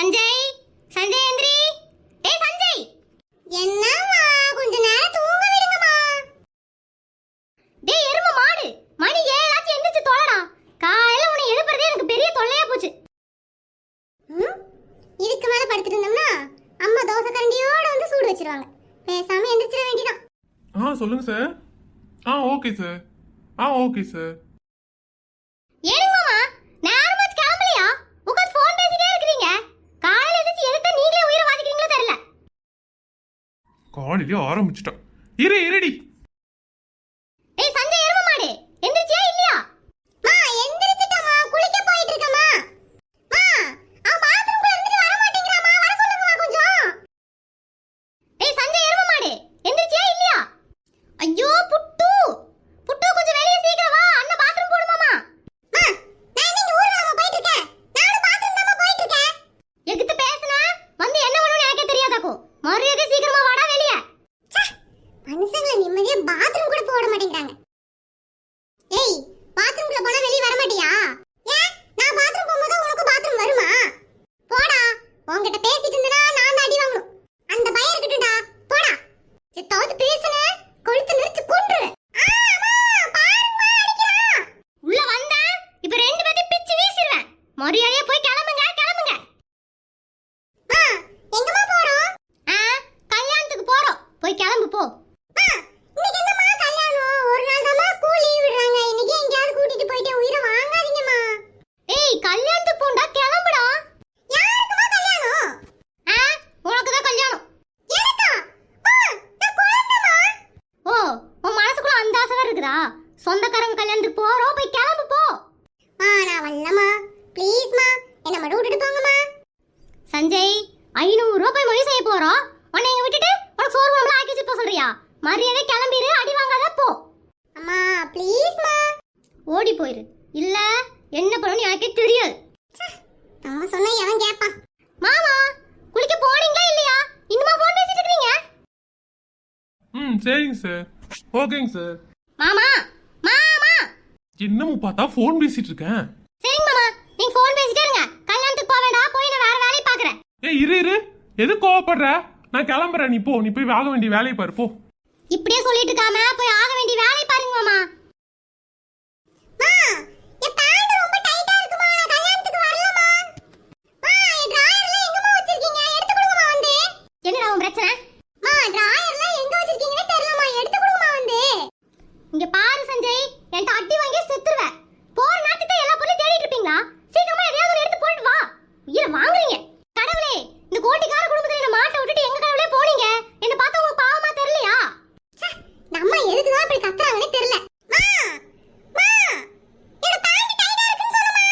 சஞ்சய் சஞ்சய் எந்திரி. ஏய் சஞ்சய். என்னம்மா கொஞ்ச நேரம் தூங்க விடுங்கம்மா. டேய் எரும மாடு. மணி ஏழாச்சும் எந்திரிச்சு தொலைடா. காலையில உன்னை எழுப்புறதே எனக்கு பெரிய தொல்லையா போச்சு. ம்? இதுக்கு மேல படுத்துட்டு இருந்தோம்னா அம்மா தோசை கரண்டியோட வந்து சூடு வச்சிருவாங்க. பேசாம எந்திரிச்சிட வேண்டியதான் ஆ சொல்லுங்க சார் ஆ ஓகே சார் ஆ ஓகே சார் ஏனுங்கம்மா நேரமாச்சு கிளம்பலையா உட்காந்து ஃபோன் பேசிட்டே இருக்கிறீங்க காலையில எந்திரிச்சு எதுக்கு நீங்களே உயிரை வாதிக்கிறீங்களோ தெரியல காலையிலே ஆரம்பிச்சிட்டான் இரு இருடி ஏய் சஞ்சய் எருமை மாடு எந்திரிச்சியா இல்லையா மா எந்திரிச்சிட்டமா குளிக்க போயிட்டு இருக்கமா மா அவ பாத்ரூம்ல இருந்துட்டு வர மாட்டேங்கறாமா வர சொல்லுங்கமா கொஞ்சம் ஏய் சஞ்சய் எருமை மாடு எந்திரிச்சியா இல்லையா ஐயோ புட்டு புட்டு கொஞ்சம் வெளிய சீக்கிரம் வா அண்ணன் பாத்ரூம் போடுமாமா மா நான் இங்க ஊர்ல போயிட்டு இருக்கேன் நானும் பாத்ரூம் தான் போயிட்டு இருக்கேன் எகிட்ட பேசுனா வந்து என்ன பண்ணனும் எனக்கே தெரியாதாக்கோ மரியாதை சீக்கிரமா வாடா வெளிய மனுஷங்களை நிம்மதியா பாத்ரூம் கூட போட மாட்டேங்கிறாங்க ஏய் பாத்ரூம்ல போனா வெளிய வர மாட்டியா ஏன் நான் பாத்ரூம் போகும்போது உனக்கு பாத்ரூம் வருமா போடா உன்கிட்ட பேசிட்டு இருந்தனா நான் தான் அடி வாங்கணும் அந்த பயம் இருக்கட்டும்டா போடா சித்தாவது பேசுன கொழுத்து நெரிச்சு கொன்று உள்ள வந்தா இப்ப ரெண்டு பேத்தையும் பிச்சு வீசிடுவேன் மரியாதையா போய் கிளம்புங்க கிளம்புங்க எங்கம்மா போறோம் ஆ கல்யாணத்துக்கு போறோம் போய் கிளம்பு போ இன்னைக்கு என்னம்மா கல்யாணம் ஒரு நாள் தான் ஸ்கூல் லீவ் விடுறாங்க இன்னைக்கு எங்கயாவது கூட்டிட்டு போயிட்டு உயிரை வாங்காதீங்கம்மா ஏய் கல்யாணத்துக்கு போண்டா கிளம்புடா யாருக்குமா கல்யாணம் ஆ உனக்கு தான் கல்யாணம் எனக்கா மா நான் குழந்தைமா ஓ உன் மனசுக்குள்ள இருக்குதா சொந்தக்காரங்க கல்யாணத்துக்கு போறோம் போய் கிளம்பு போ. மா நான் வரலமா ப்ளீஸ்மா என்ன மட்டும் விட்டுட்டு போங்கம்மா சஞ்சய் ஐநூறு ரூபாய் போய் மொழி செய்ய போறோம் உன்னை இங்க விட்டுட்டு உனக்கு சோறு குழம்புல ஆக்கி வச்சுட்டு போக சொல்றியா? மரியாதை கிளம்பிடு அடி வாங்காத போ. அம்மா ப்ளீஸ்மா ஓடி போயிரு. இல்ல என்ன பண்ணணும் எனக்கே தெரியாது. நம்ம சொன்னா எவன் கேட்பான் மாமா குளிக்க போனீங்களா இல்லையா? இன்னுமா ஃபோன் பேசிட்டு இருக்கீங்க ம் சரிங்க சார் ஓகேங்க சார் மாமா மாமா. என்னமோ பார்த்தா ஃபோன் பேசிட்டு இருக்கேன். சரிங்க மாமா நீங்க ஃபோன் பேசிட்டே இருங்க. கல்யாணத்துக்கு போக வேண்டாம் போய் நான் வேற வேலையை பாக்குறேன் ஏய் இரு இரு. எது கோவப்படுற? நான் கிளம்புறேன் நீ போ. நீ போய் ஆக வேண்டிய வேலையை பாரு போ. இப்படியே சொல்லிட்டு இருக்காம போய் ஆக வேண்டிய வேலையை பாருங்க மாமா மா என் பேண்ட் ரொம்ப டைட்டா இருக்குமா நான் கல்யாணத்துக்கு வரலமா மா என் டிராயர்ல எங்கமா வச்சிருக்கீங்க எடுத்து கொடுங்கமா வந்து என்னடா உன் பிரச்சனை மா டிராயர்ல எங்க வச்சிருக்கீங்கன்னு தெரியலமா எடுத்து கொடுங்கமா வந்து இங்க பாரு சஞ்சய் என்கிட்ட அடி வாங்கி செத்துருவேன் போற நேரத்துக்கு எல்லா பொருளையும் தேடிட்டு இருப்பீங்களா சீக்கிரமா எதையாவது ஒண்ணு எடுத்து போட்டு வா உயிரை வாங்குறீங்க கடவுளே இந்த கோட்டிக்கார குடும்பத்துல என்ன மாட்ட விட்டுட்டு எங்க கடவுளே போனீங்க என்ன பார்த்தா உங்களுக்கு பாவமா தெரியலையா நம்ம எதுக்கு தான் இப்படி கத்துறாங்கன்னே தெரியல மா மா என்னோட பேண்ட் டைட்டா இருக்குன்னு சொல்லுமா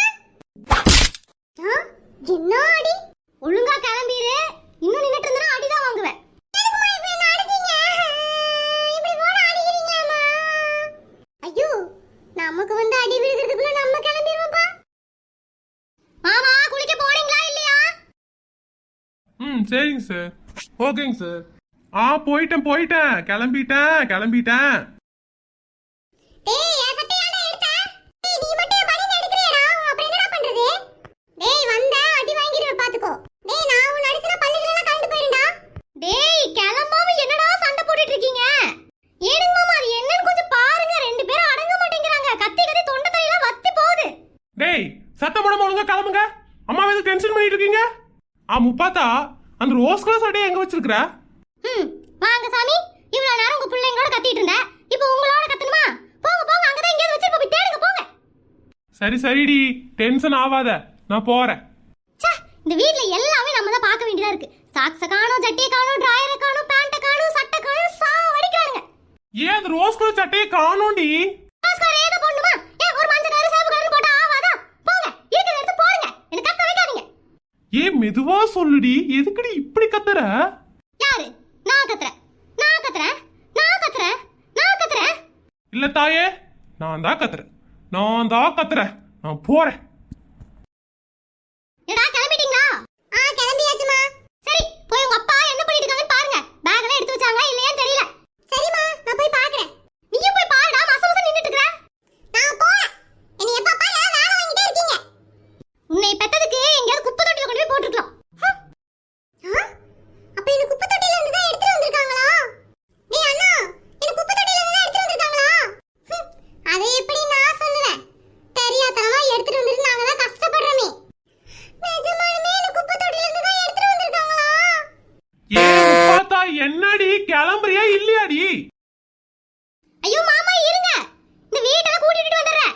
என்ன அடி ஒழுங்கா கிளம்பிரு இன்னும் நின்னுட்டு இருந்தா அடி தான் வாங்குவேன் எதுக்குமா இப்படி என்ன அடிச்சீங்க இப்படி போட அடிக்கிறீங்களாமா ஐயோ நமக்கு வந்து அடி விழுகிறதுக்குள்ள நம்ம கிளம்பிடுவோம்ப்பா மாமா குளிக்க போறீங்களா இல்லையா ம் சரிங்க சார் ஓகேங்க சார் ஆ போயிட்டேன் போயிட்டேன் கிளம்பிட்டேன் கிளம்பிட்டேன் டேய் என் சட்டையாடா எடுத்த டேய் நீ மட்டும் என் பனியன் எடுக்கறியடா அப்புறம் என்னடா பண்றது டேய் வந்த அடி வாங்கிடுவ பாத்துக்கோ டேய் நான் உன் அடிச்சன பல்லுல எல்லாம் கலந்து போயிடுடா டேய் கிளம்பாம என்னடா சண்டை போட்டுட்டு இருக்கீங்க ஏனுங்க மாமா அது என்னன்னு கொஞ்சம் பாருங்க ரெண்டு பேரும் அடங்க மாட்டேங்கிறாங்க. கத்தி கத்தி தொண்டை தலையெல்லாம் வத்தி போகுது. டேய் சத்தம் போடாம ஒழுங்கா கிளம்புங்க. அம்மா எதுக்கு டென்ஷன் பண்ணிட்டு இருக்கீங்க? ஆ முப்பாத்தா அந்த ரோஸ் கலர் சட்டையை எங்க வச்சிருக்கிற? ம் வாங்க சாமி. இவ்வளவு நேரம் உங்க பிள்ளைங்களோட கத்திட்டு இருந்தேன். இப்போ உங்களோட கத்தணுமா? போங்க போங்க அங்கதான் எங்கேயாவது வச்சிருப்போம் போய் தேடுங்க போங்க. சரி சரிடி. டென்ஷன் ஆகாத நான் போறேன். இந்த வீட்ல எல்லாமே நம்ம தான் பார்க்க வேண்டியதா இருக்கு. சாக்ஸ காணோம் ஜட்டியை காணோம் டிராயரை காணோம் பேண்ட்டை காணோம் சட்டை காணோம் சா வடிக்கிறாங்க ஏன் அந்த ரோஸ் கலர் சட்டையை காணோண்டி ஆஸ்கார் ஏதோ போடணுமா ஏன் ஒரு மஞ்சள் கலர் சேவ் கலர் போட்டா ஆவாதா போங்க இருக்கிறத எடுத்து போடுங்க என்ன கத்த வைக்காதீங்க ஏன் மெதுவா சொல்லுடி எதுக்குடி இப்படி கத்துற? யாரு? நான் கத்துறேன். நான் கத்துறேன். நான் கத்துறேன். நான் கத்துறேன். இல்ல தாயே நான் தான் கத்துறேன். நான் தான் கத்துறேன். நான் போறேன் என்னடா கிளம்பிட்டீங்களா ஆ கிளம்பியாச்சுமா சரி போய் உங்க அப்பா என்ன பண்ணிட்டு இருக்காங்கன்னு பாருங்க பேக் எல்லாம் எடுத்து வச்சாங்களா இல்லையான்னு தெரியல சரிம்மா நான் போய் பாக்குறேன் நீயும் போய் பாருடா மச மச நின்னுட்டு இருக்கற நான் போறேன் என்னை எப்ப பாரு வேலை வாங்கிட்டே இருக்கீங்க உன்னை பெத்ததுக்கு எங்கயாவது குப்பை தொட்டில கொண்டு போய் போட்டுருக்கலாம் என்னடி ஐயோ மாமா இருங்க. இந்த வீட்டெல்லாம் கூட்டிட்டு வந்துடுறேன்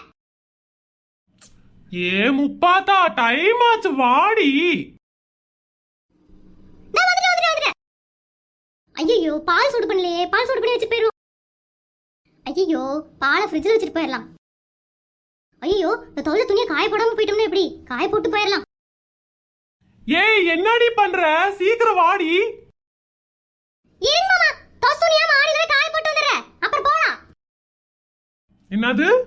ஏ முப்பாத்தா டைம் ஆச்சு வாடி. ஐயோ பால் சூடு பண்ணலையே. பால் சூடு பண்ணி வச்சு போயிரும் ஐயோ பாலை ஃப்ரிட்ஜில் வச்சுட்டு போயிடலாம். ஐயோ இந்த தொழில் துணியை காய போடாம போயிட்டோம்னா எப்படி? காய போட்டு போயிடலாம். ஏய் என்னடி பண்ற? சீக்கிரம் வாடி. ஏன் துணியா மாடியில காய போட்டு வந்துடுறேன் அப்புறம் போலாம். என்னது?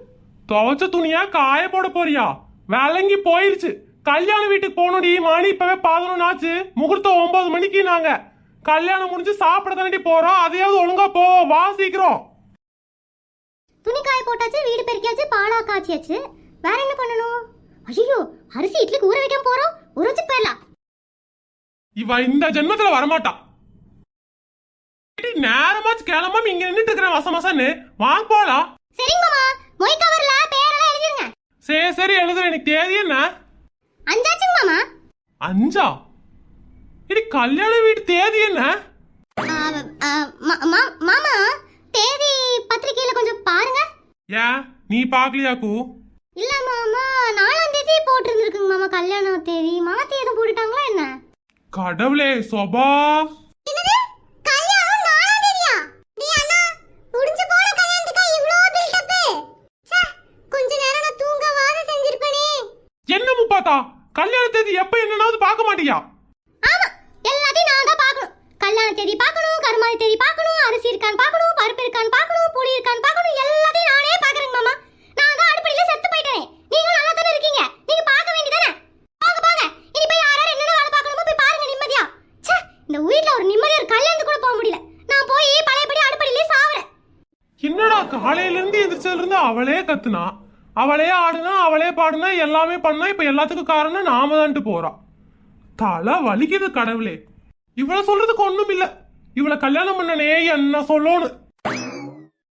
துவைச்ச துணியா காய போட போறியா? விளங்கி போயிருச்சு. கல்யாண வீட்டுக்கு போகணும்டி மணி இப்பவே பதினொன்று ஆச்சு. முகூர்த்தம் ஒன்பது மணிக்கு நாங்க. கல்யாணம் முடிஞ்சு சாப்பிட தானடி போறோம். அதையாவது ஒழுங்கா போ வா சீக்கிரம். துணி காய போட்டாச்சு வீடு பெருக்கியாச்சு பாலா காய்ச்சியாச்சு. வேற என்ன பண்ணணும்? ஐயோ அரிசி இட்லிக்கு ஊற வைக்காம போறோம். வச்சு போயிடலாம். இவ இந்த ஜென்மத்துல வரமாட்டா. ஏடி, நேரமாச்சு கிளம்பாம இங்க நின்னுட்டு இருக்கிறேன் வச வசன்னு. வாங்க போலாம். சரிங்க மாமா. மொய் கவர்ல பேரெல்லாம் எழுதிருங்க. சரி சரி எழுதுறேன். எனக்கு தேதி என்ன? அஞ்சாச்சுங்க மாமா. அஞ்சா? இடி கல்யாண வீட்டு தேதி என்ன? மாமா தேதி பத்திரிக்கையில கொஞ்சம் பாருங்க. ஏன் நீ பாக்கலையாக்கு இல்ல மாமா நாலாம் தேதி போட்டிருந்துருக்குங்க மாமா கல்யாண தேதி. மாத்தி எதுவும் போட்டுட்டாங்களா என்ன? கடவுளே சொபா என்னது கல்யாணம் நாலாம் தேதியா நீ அண்ணா முடிஞ்சு போன கல்யாணத்துக்கு இவ்ளோ பில்டப் ச்சே கொஞ்ச நேரம் நான் தூங்கவாத செஞ்சிருப்பனே முப்பாத்தா கல்யாண தேதி எப்ப என்னன்னாவது பார்க்க மாட்டியா? ஆமா எல்லாத்தையும் நான் தான் பார்க்கணும். கல்யாண தேதி பார்க்கணும் கருமாதி தேதி பார்க்கணும் அரிசி இருக்கான்னு பார்க்கணும் பருப்பு இருக்கான்னு பார்க்கணும் புளி இருக்கான்னு பார்க்கணும் எல்லாத்தையும் நானே பார்க்கறேங்க மாமா. நான் தான் அடுப்படியில செத்து போயிட்டேனே. நீங்க நல்லா தானே இருக்கீங்க? நீங்க பார்க்க வேண்டியதானே? போங்க போங்க. இனி போய் யார் யார் என்னென்ன வேலை பார்க்கணுமோ போய் பாருங்க நிம்மதியா. ச்சே இந்த வீட்ல ஒரு நிம்மதியா ஒரு கல்யாணத்துக்கு கூட போக முடியல. நான் போய் பழையபடி அடுப்படியிலே சாவறேன். என்னடா காலையில இருந்து எந்திரிச்சதுல இருந்து அவளே கத்துனா? அவளே ஆடுனா அவளே பாடுனா எல்லாமே பண்ணா இப்ப எல்லாத்துக்கும் காரணம் நாம தான்ட்டு போகிறான் தலை வலிக்குது கடவுளே. இவளை சொல்றதுக்கு ஒண்ணும் இல்ல இவளை கல்யாணம் பண்ணனே என்ன சொல்லணும்?